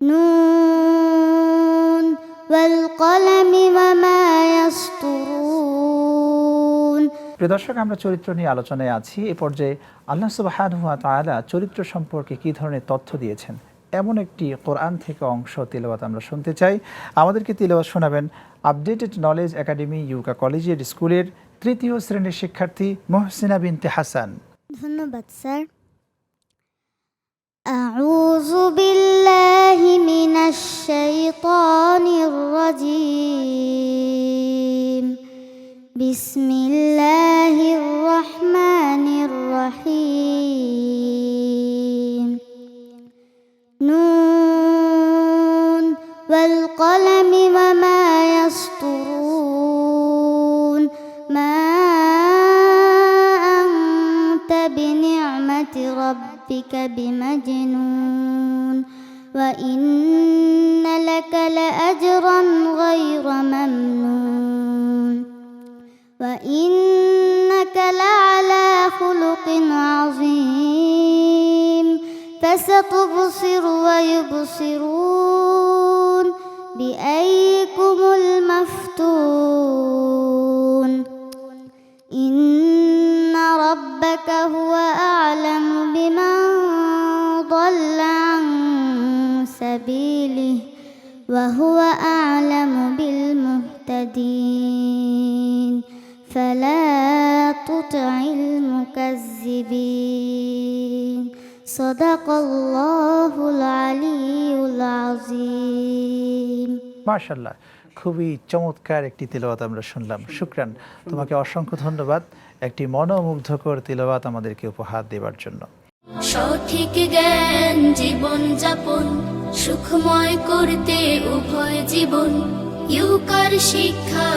নুন ওয়ালকলামি প্রিয় দর্শক আমরা চরিত্র নিয়ে আলোচনায় আছি। এ পর্যায়ে আল্লাহ সুবহানাহু ওয়া তালা চরিত্র সম্পর্কে কী ধরনের তথ্য দিয়েছেন? এমন একটি কোরআন থেকে অংশ তেলাওয়াত আমরা শুনতে চাই। আমাদেরকে তেলাওয়াত শোনাবেন আপডেটেড নলেজ একাডেমি ইউকা কলেজের স্কুলের তৃতীয় শ্রেণির শিক্ষার্থী মোহসিনা বিনতে হাসান। ধন্যবাদ স্যার। الشيطان الرجيم. بسم الله الرحمن الرحيم. نون والقلم وما يسطرون. ما أنت بنعمة ربك بمجنون. وإن لك لأجرا غير ممنون وإنك لعلى خلق عظيم فستبصر ويبصرون بأيكم المفتون إن ربك هو أعلم بمن ضل عن سبيله وهو أعلم بالمهتدين فلا تطع المكذبين صدق الله العلي العظيم মাশাল্লাহ খুবই চমৎকার একটি তিলবাত আমরা শুনলাম শুক্রান তোমাকে অসংখ্য ধন্যবাদ একটি মনোমুগ্ধকর তিলবাত আমাদেরকে উপহার দেওয়ার জন্য সঠিক জ্ঞান জীবন যাপন সুখময় করতে উভয় জীবন। ইউকার শিক্ষা